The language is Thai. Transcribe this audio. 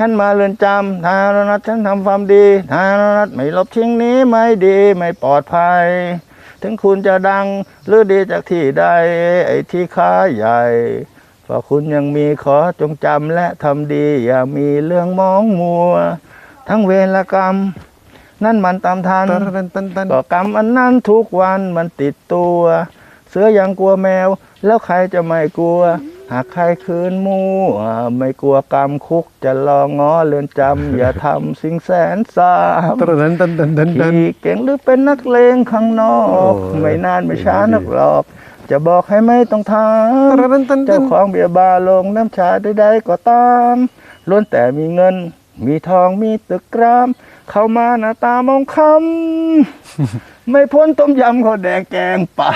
ฉันมาเรือนจำทารนัดฉันทำความดีทารนัดไม่ลบทิ้งหนี้ไม่ดีไม่ปลอดภัย ถึงคุณจะดังหรือดีจากที่ใดไอ้ที่ค้าใหญ่เพราะคุณยังมีขอจงจำและทำดี อย่ามีเรื่องมองมัว ทั้งเวรกรรม นั่นมันตามทันตันตันตันตันก็กรรมอันนั้นทุกวันมันติดตัว เสือยังกลัวแมว แล้วใครจะไม่กลัว หากใครคืนมัวไม่กลัวกรรมคุกจะรองง้อเรือนจำ อย่าทำสิ่งแสนสามตันตันตันตันตันขี่เก่งหรือเป็นนักเลงข้างนอกโอ้ยไม่นานไม่ช้านักหรอก จะบอกให้ไม่ต้องถามตันตันตันเจ้าของเบียร์บาร์ลงน้ำชาใดๆก็ตามล้วนแต่มีเงิน มีทองมีตึกราม เข้ามาหน้าตามองคำไม่พ้นต้มยำข้าวแดงแกงป่า